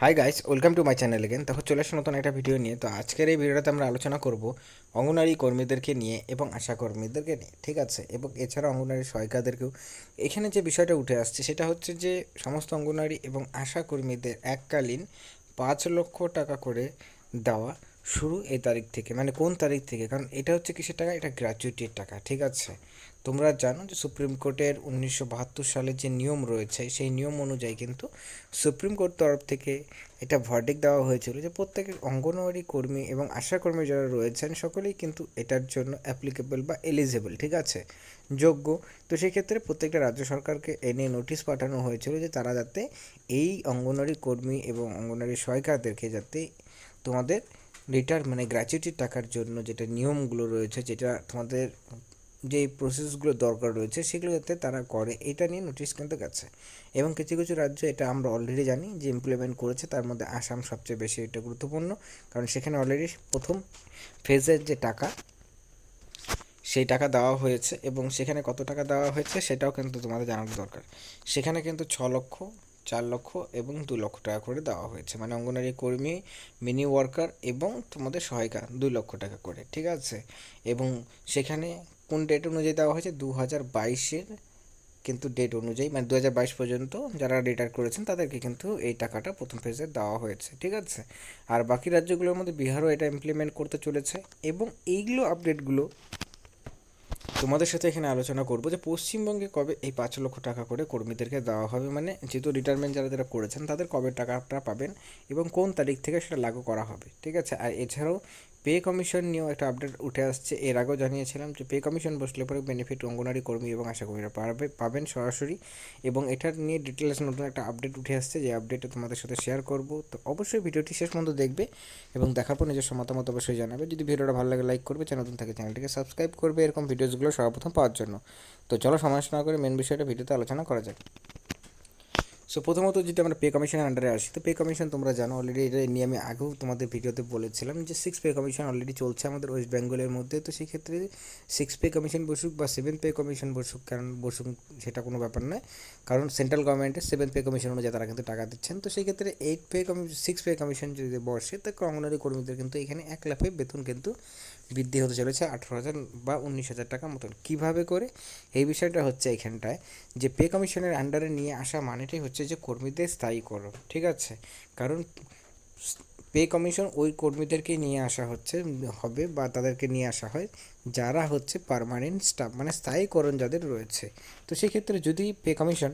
Hi guys welcome to my channel again তখন চলে আসো নতুন একটা ভিডিও নিয়ে। তো আজকের এই ভিডিওটাতে আমরা আলোচনা করব অঙ্গনারী কর্মীদেরকে নিয়ে এবং আশা কর্মীদেরকে নিয়ে, ঠিক আছে? এবং এছাড়া অঙ্গনারী সহায়িকাদেরকেও। এখানে যে বিষয়টা উঠে আসছে, সেটা হচ্ছে যে সমস্ত অঙ্গনারী এবং আশা কর্মীদের এককালীন পাঁচ লক্ষ টাকা করে দেওয়া শুরু এই তারিখ থেকে মানে কোন তারিখ থেকে? কারণ এটা হচ্ছে কিসের টাকা? এটা গ্র্যাচুইটির টাকা, ঠিক আছে? তোমরা জানো যে সুপ্রিম কোর্টের উনিশশো বাহাত্তর সালের যে নিয়ম রয়েছে, সেই নিয়ম অনুযায়ী কিন্তু সুপ্রিম কোর্ট তরফ থেকে এটা ভার্ডিক দেওয়া হয়েছিল যে প্রত্যেক অঙ্গনওয়াড়ি কর্মী এবং আশা কর্মী যারা রয়েছেন, সকলেই কিন্তু এটার জন্য অ্যাপ্লিকেবল বা এলিজেবল ঠিক আছে? যোগ্য। তো সেক্ষেত্রে প্রত্যেকটা রাজ্য সরকারকে এনে নোটিশ পাঠানো হয়েছিল যে তারা যাতে এই অঙ্গনওয়াড়ি কর্মী এবং অঙ্গনওয়াড়ি সহায়িকাদেরকে যাতে তোমাদের রিটার মানে গ্র্যাচুইটির টাকার জন্য যেটা নিয়মগুলো রয়েছে, যেটা তোমাদের যে প্রসেসগুলো দরকার রয়েছে সেগুলো যাতে তারা করে। এটা নিয়ে নোটিশ কিন্তু গেছে। এবং কিছু কিছু রাজ্য এটা আমরা অলরেডি জানি যে ইমপ্লিমেন্ট করেছে, তার মধ্যে আসাম সবচেয়ে বেশি এটা গুরুত্বপূর্ণ। কারণ সেখানে অলরেডি প্রথম ফেজের যে টাকা, সেই টাকা দেওয়া হয়েছে এবং সেখানে কত টাকা দেওয়া হয়েছে সেটাও কিন্তু তোমাদের জানানো দরকার। সেখানে কিন্তু ছ লক্ষ চার লক্ষ এবং দু লক্ষ টাকা করে দেওয়া হয়েছে। মানে অঙ্গনারী কর্মী মিনি ওয়ার্কার এবং তোমাদের সহায়িকা দুই লক্ষ টাকা করে, ঠিক আছে? এবং সেখানে কোন ডেট অনুযায়ী দেওয়া হয়েছে? দু হাজার বাইশের কিন্তু ডেট অনুযায়ী মানে দু হাজার বাইশ পর্যন্ত যারা রিটায়ার করেছেন তাদেরকে কিন্তু এই টাকাটা প্রথম ফেজে দেওয়া হয়েছে, ঠিক আছে? আর বাকি রাজ্যগুলোর মধ্যে বিহারও এটা ইমপ্লিমেন্ট করতে চলেছে এবং এইগুলো আপডেটগুলো তোমাদের সাথে এখানে আলোচনা করব যে পশ্চিমবঙ্গে কবে এই পাঁচ লক্ষ টাকা করে কর্মীদেরকে দেওয়া হবে? মানে যেহেতু রিটায়ারমেন্ট যারা যারা করেছেন, তাদের কবে টাকাটা পাবেন এবং কোন তারিখ থেকে সেটা লাগু করা হবে? ঠিক আছে? আর এছাড়াও পে কমিশন নিয়েও একটা আপডেট উঠে আসছে। এর আগেও জানিয়েছিলাম যে, পে কমিশন বসলে পরে বেনিফিট অঙ্গনারী কর্মী এবং আশা কর্মীরা পাবে পাবেন সরাসরি। এবং এটার নিয়ে ডিটেলস নতুন একটা আপডেট উঠে আসছে। যে আপডেটটা তোমাদের সাথে শেয়ার করব। তো অবশ্যই ভিডিওটি শেষ পর্যন্ত দেখবে এবং দেখার পর নিজস্ব মতামত অবশ্যই জানাবে। যদি ভিডিওটা ভালো লাগে লাইক করবে। চ্যানেল নতুন থাকে, চ্যানেলটিকে সাবস্ক্রাইব করবে। এরকম ভিডিওসগুলো সর্বপ্রথম পাওয়ার জন্য। তো চলো, সময় না করে মেন বিষয়টা ভিডিওতে আলোচনা করা যাক। সো প্রথমত যদি আমরা পে কমিশনের আন্ডারে আসি, তো পে কমিশন তোমরা জানো অলরেডি এটা নিয়ে আমি আগেও তোমাদের ভিডিওতে বলেছিলাম যে সিক্স পে কমিশন অলরেডি চলছে আমাদের ওয়েস্ট বেঙ্গলের মধ্যে। তো সেই ক্ষেত্রে সিক্স পে কমিশন বসুক বা সেভেন পে কমিশন বসুক, কারণ বসুক সেটা কোনো ব্যাপার নয়। কারণ সেন্ট্রাল গভর্নমেন্টের সেভেন পে কমিশন অনুযায়ী তারা কিন্তু টাকা দিচ্ছেন। তো সেই ক্ষেত্রে eight pay commission six pay commission যদি বসে, তো অঙ্গনারী কর্মীদের কিন্তু এখানে এক লাফে বেতন কিন্তু বৃদ্ধি হতে চলেছে আঠেরো হাজার বা উনিশ হাজার টাকা মতন। কীভাবে করে? এই বিষয়টা হচ্ছে এখানটায় যে পে কমিশনের আন্ডারে নিয়ে আসা মানেটাই হচ্ছে যে কর্মীদের স্থায়ীকরণ ঠিক আছে? কারণ পে কমিশন ওই কর্মীদেরকে নিয়ে আসা হচ্ছে, হবে বা তাদেরকে নিয়ে আসা হয়, যারা হচ্ছে পারমানেন্ট স্টাফ মানে স্থায়ীকরণ যাদের রয়েছে। তো সেক্ষেত্রে যদি পে কমিশন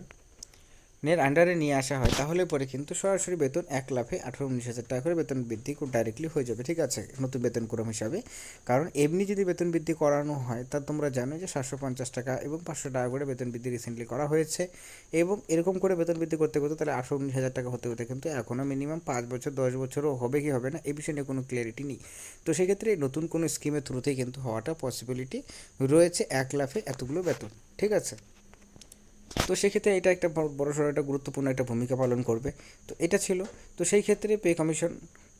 নের আন্ডারে নিয়ে আসা হয়, তাহলে পরে কিন্তু সরাসরি বেতন এক লাফে আঠারো উনিশ হাজার টাকা করে বেতন বৃদ্ধি ডাইরেক্টলি হয়ে যাবে, ঠিক আছে? নতুন বেতন ক্রম হিসাবে। কারণ এমনি যদি বেতন বৃদ্ধি করানো হয়, তা তোমরা জানো যে সাতশো পঞ্চাশ টাকা এবং পাঁচশো টাকা করে বেতন বৃদ্ধি রিসেন্টলি করা হয়েছে। এবং এরকম করে বেতন বৃদ্ধি করতে করতে তাহলে আঠারো উনিশ হাজার টাকা হতে হতে কিন্তু এখনও মিনিমাম পাঁচ বছর, দশ বছরও হবে কি হবে না, এই বিষয়ে নিয়ে কোনো ক্লিয়ারিটি নেই। তো সেক্ষেত্রে নতুন কোনো স্কিমের থ্রুতেই কিন্তু হওয়াটা পসিবিলিটি রয়েছে এক লাফে এতগুলো বেতন, ঠিক আছে? তো সেক্ষেত্রে এটা একটা বড় সড়ো একটা গুরুত্বপূর্ণ একটা ভূমিকা পালন করবে। তো এটা ছিল। তো সেই ক্ষেত্রে পে কমিশন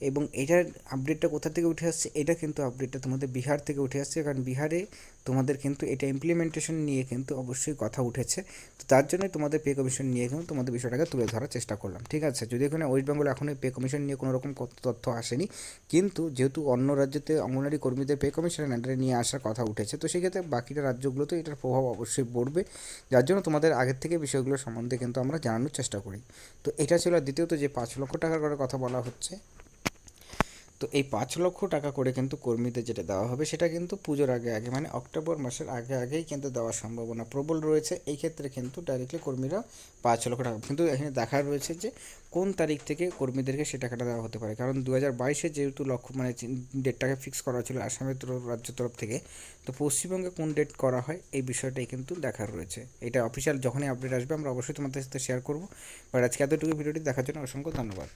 এবং এটার আপডেটটা কোথা থেকে উঠে আসছে, এটা কিন্তু আপডেটটা তোমাদের বিহার থেকে উঠে আসছে, কারণ বিহারে তোমাদের কিন্তু এটা ইমপ্লিমেন্টেশন নিয়ে কিন্তু অবশ্যই কথা উঠেছে। তো তার জন্যই তোমাদের পে কমিশন নিয়ে কিন্তু তোমাদের বিষয়টাকে তুলে ধরার চেষ্টা করলাম, ঠিক আছে? যদি এখানে ওয়েস্ট বেঙ্গলে এখন পে কমিশন নিয়ে কোনো রকম তথ্য আসেনি, কিন্তু যেহেতু অন্য রাজ্যতে অঙ্গনারী কর্মীদের পে কমিশনের আন্ডারে নিয়ে আসার কথা উঠেছে, তো সেক্ষেত্রে বাকিটা রাজ্যগুলোতে এটার প্রভাব অবশ্যই পড়বে। যার জন্য তোমাদের আগের থেকে বিষয়গুলো সম্বন্ধে কিন্তু আমরা জানানোর চেষ্টা করি। তো এটা ছিল দ্বিতীয়ত যে পাঁচ লক্ষ টাকার করে কথা বলা হচ্ছে তো এই পাঁচ লক্ষ টাকা করে কিন্তু কর্মীদের যেটা দেওয়া হবে, সেটা কিন্তু পুজোর আগে আগে মানে অক্টোবর মাসের আগে আগেই কিন্তু দেওয়ার সম্ভাবনা প্রবল রয়েছে। এই ক্ষেত্রে কিন্তু ডাইরেক্টলি কর্মীরা পাঁচ লক্ষ টাকা, কিন্তু এখানে দেখা রয়েছে যে কোন তারিখ থেকে কর্মীদেরকে সে টাকাটা দেওয়া হতে পারে। কারণ দু হাজার বাইশে যেহেতু লক্ষ্য মানে ডেটটাকে ফিক্স করা ছিল আসামের তরফ রাজ্য তরফ থেকে, তো পশ্চিমবঙ্গে কোন ডেট করা হয়, এই বিষয়টাই কিন্তু দেখার রয়েছে। এটা অফিসিয়াল যখনই আপডেট আসবে, আমরা অবশ্যই তোমাদের সাথে শেয়ার করব। বাট আজকে এতটুকু ভিডিওটি দেখার জন্য অসংখ্য ধন্যবাদ।